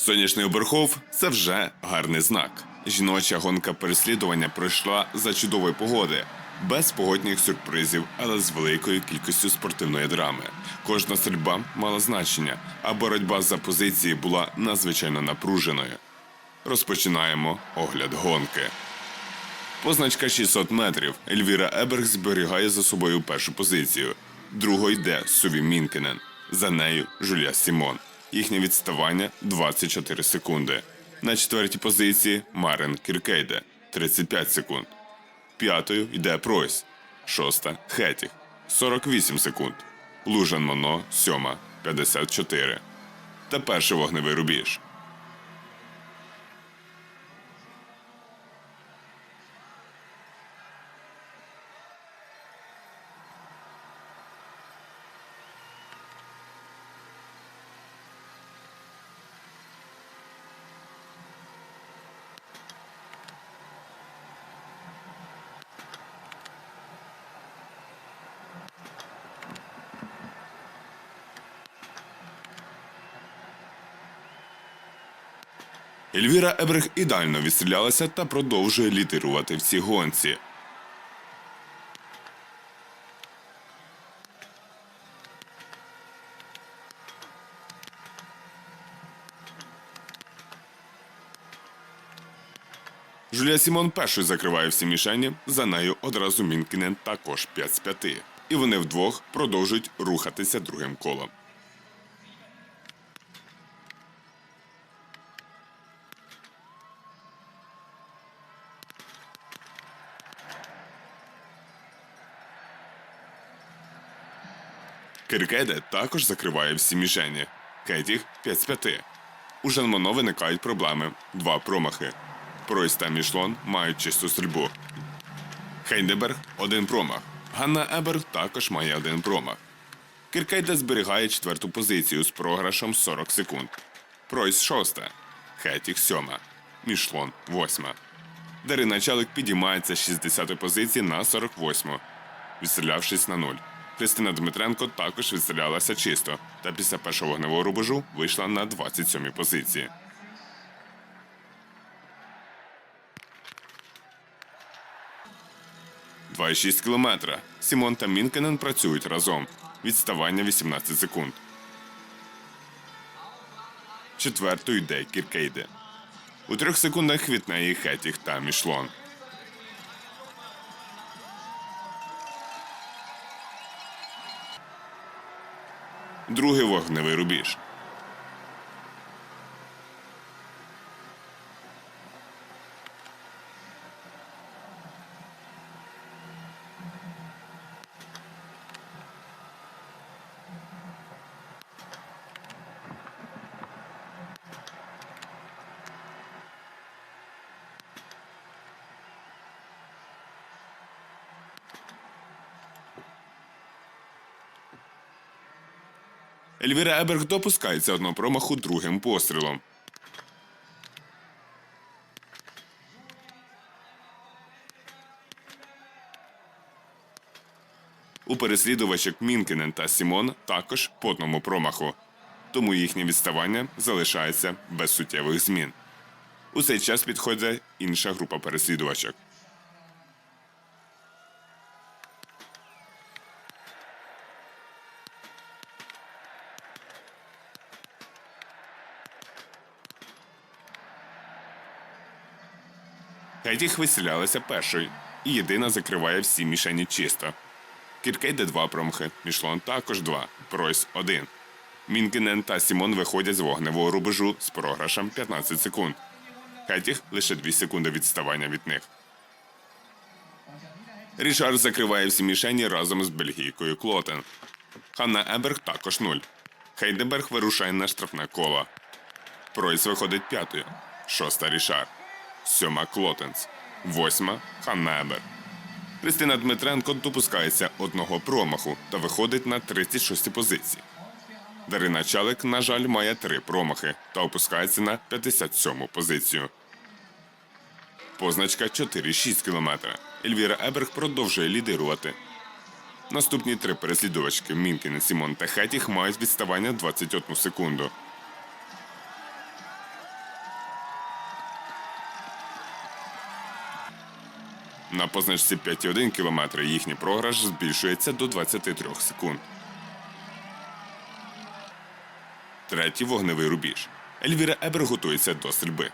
Сонячний оберхов це вже гарний знак. Жіноча гонка переслідування пройшла за чудової погоди, без погодних сюрпризів, але з великою кількістю спортивної драми. Кожна стрільба мала значення, а боротьба за позиції була надзвичайно напруженою. Розпочинаємо огляд гонки. Позначка 600 метрів. Ельвіра Еберг зберігає за собою першу позицію. Другою йде Суві Мінкенен. За нею Жулія Сімон. Їхнє відставання 24 секунди. На четвертій позиції Марен Кіркейде 35 секунд. П'ятою йде Пройс. Шоста Хетіх 48 секунд. Лужан Моно сьома 54. Та перший вогневий рубіж. Ельвіра Ебрег ідеально відстрілялася та продовжує лідирувати в цій гонці. Жулія Сімон першою закриває всі мішені, за нею одразу Мінкінен також 5 з 5. І вони вдвох продовжують рухатися другим колом. Киркеде також закриває всі мішені. Кетіх 5 з 5. У Жанмоно виникають проблеми. Два промахи. Пройс та Мішлон мають чисту стрільбу. Хейндеберг один промах. Ганна Еберг також має один промах. Кіркейде зберігає четверту позицію з програшем 40 секунд. Пройс шоста. Хетіх сьома. Мішлон восьма. Дарина Чалик підіймається з 60-ї позиції на 48-му, відстрілявшись на нуль. Христина Дмитренко також відстрілялася чисто, та після першого вогневого рубежу вийшла на 27-й позиції. Два шість кілометра. Сімон та Мінкенен працюють разом. Відставання 18 секунд. Четвертою йде Кіркейде. У трьох секундах від неї Хетіх та Мішлон. Другий вогневий рубіж. Ельвіра Еберг допускається одного промаху другим пострілом. У переслідувачок Мінкінен та Сімон також по одному промаху, тому їхнє відставання залишається без суттєвих змін. У цей час підходить інша група переслідувачок. Хетіх виселялася першою і єдина закриває всі мішені чисто. Кіркейде два промахи, Мішлон також два, Пройс один. Мінкінен та Сімон виходять з вогневого рубежу з програшем 15 секунд. Хетіх лише 2 секунди відставання від них. Рішар закриває всі мішені разом з бельгійкою Клотен. Ханна Еберг також нуль. Хейдеберг вирушає на штрафне коло. Пройс виходить п'ятою. Шоста Рішар. Сьома Клотенс. Восьма Ханна Ебер. Кристина Дмитренко допускається одного промаху та виходить на 36 позиції. Дарина Чалик, на жаль, має три промахи та опускається на 57 позицію. Позначка 4,6 км. Ельвіра Еберг продовжує лідирувати. Наступні три переслідувачки Мінкін, Сімон та Хетіх мають відставання 21 секунду. На позначці 5,1 км їхній програш збільшується до 23 секунд. Третій вогневий рубіж. Ельвіра Ебер готується до стрільби.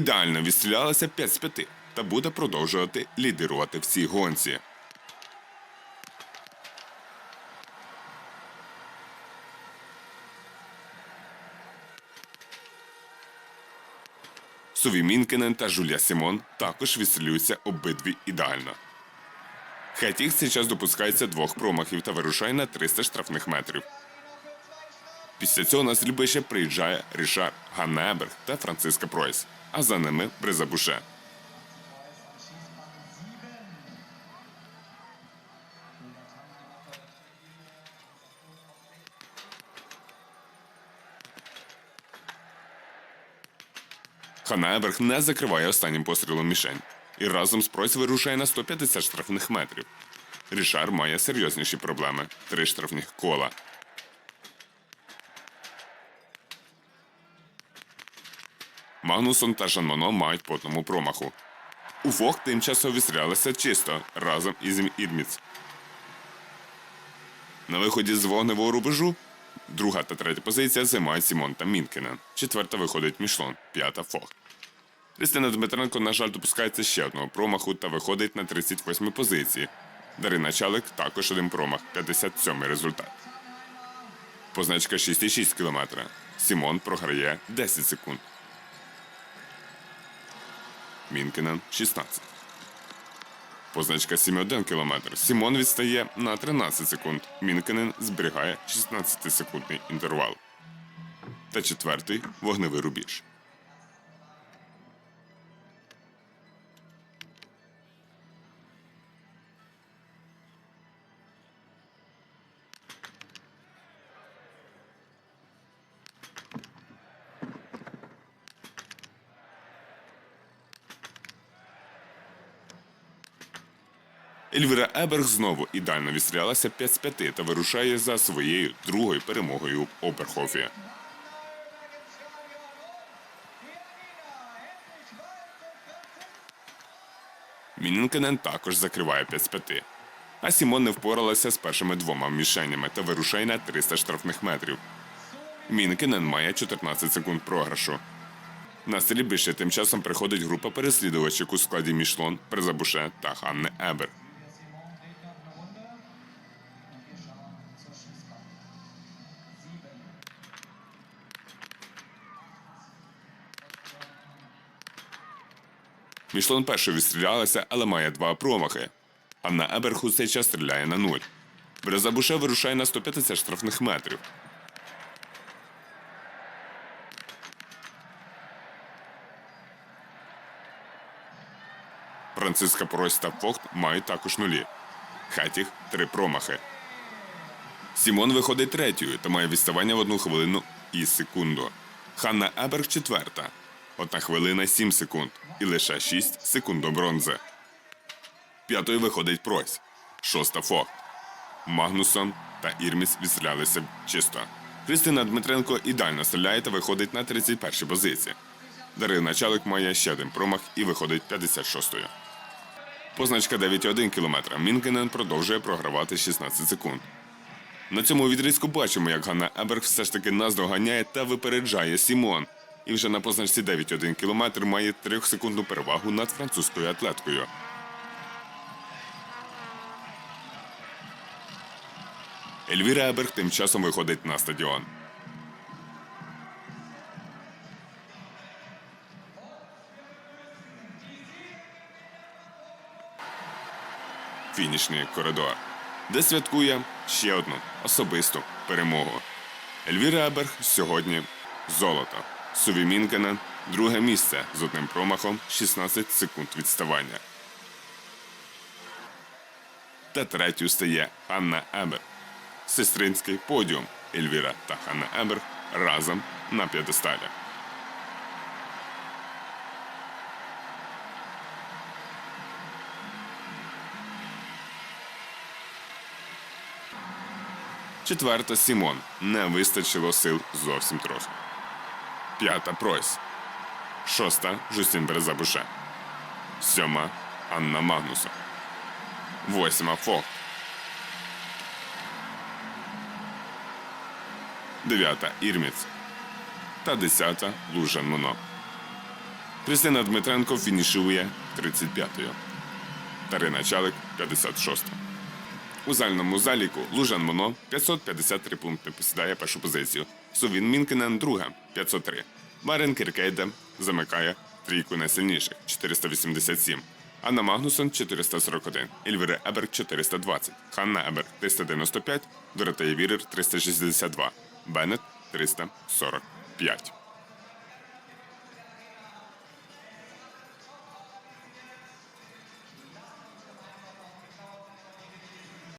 Ідеально відстрілялася 5 з 5 та буде продовжувати лідирувати в цій гонці. Сові Мінкенен та Жуля Сімон також відстрілюються обидві ідеально. Цей час допускається двох промахів та вирушає на 300 штрафних метрів. Після цього на стрільбище приїжджає Рішар Ганнеберг та Франциска Пройс, а за ними Бриза Буше. Ханеберг не закриває останнім пострілом мішень і разом з Пройс вирушає на 150 штрафних метрів. Рішар має серйозніші проблеми три штрафних кола. Магнусон та Жан Моно мають по одному промаху. У Фох часом відстрілялися чисто разом із Ірміц. На виході з вогневого рубежу друга та третя позиція займають Сімон та Мінкенен. Четверта виходить Мішлон, п'ята Фох. Христина Дмитренко, на жаль, допускається ще одного промаху та виходить на 38 позиції. Дарина Чалик також один промах, 57 результат. Позначка 6,6 км. Сімон програє 10 секунд. Мінкенен 16. Позначка 7,1 км. Сімон відстає на 13 секунд. Мінкенен зберігає 16-секундний інтервал. Та четвертий вогневий рубіж. Ельвіра Еберг знову ідеально відстрілялася 5 з 5 та вирушає за своєю другою перемогою в Оберхофі. Мінінкенен також закриває 5 з 5. А Сімон не впоралася з першими двома мішенями та вирушає на 300 штрафних метрів. Мінкенен має 14 секунд програшу. На стрільбище тим часом приходить група переслідувачів у складі Мішлон, Презабуше та Ханне Ебер. Мішлон першою відстрілялася, але має два промахи. Анна Еберг у цей час стріляє на нуль. Брезабуше вирушає на 150 штрафних метрів. Франциска Пройс та Фохт мають також нулі. Хатіх три промахи. Сімон виходить третьою та має відставання в одну хвилину і секунду. Ханна Еберг четверта. Одна хвилина сім секунд. І лише 6 секунд до бронзи. П'ятою виходить Пройс. Шоста Фохт. Магнусон та Ірміс відстрілялися чисто. Христина Дмитренко ідеально стріляє та виходить на 31-й позиції. Дарина Чалик має ще один промах і виходить 56-ю. Позначка 9,1 км. Мінкенен продовжує програвати 16 секунд. На цьому відрізку бачимо, як Ганна Еберг все ж таки наздоганяє та випереджає Сімон. І вже на позначці 9,1 км має 3-секундну перевагу над французькою атлеткою. Ельвіра Еберг тим часом виходить на стадіон. Фінішний коридор, де святкує ще одну особисту перемогу. Ельвіра Еберг сьогодні золото. Суві Мінкенен – друге місце з одним промахом 16 секунд відставання. Та третю стає Анна Ебер Сестринський подіум. Ельвіра та Ханна Ебер разом на п'єдесталі. Четверта Сімон. Не вистачило сил зовсім трохи. П'ята Пройс. Шоста Жустін Березабуше. Сьома Анна Магнуса. Восьма Фок. Дев'ята Ірміц. Та десята Лужан Моно. Христина Дмитренко фінішує 35-ю. Тарина Чалик 56. У зальному заліку Лужан Моно 553 пункти посідає першу позицію. Совін Мінкенен друга 503. Марин Кіркейде замикає трійку найсильніших 487. Анна Магнусон 441, Ельвіра Еберг 420, Ханна Еберг 395, Доротея Вірер 362, Беннет 345.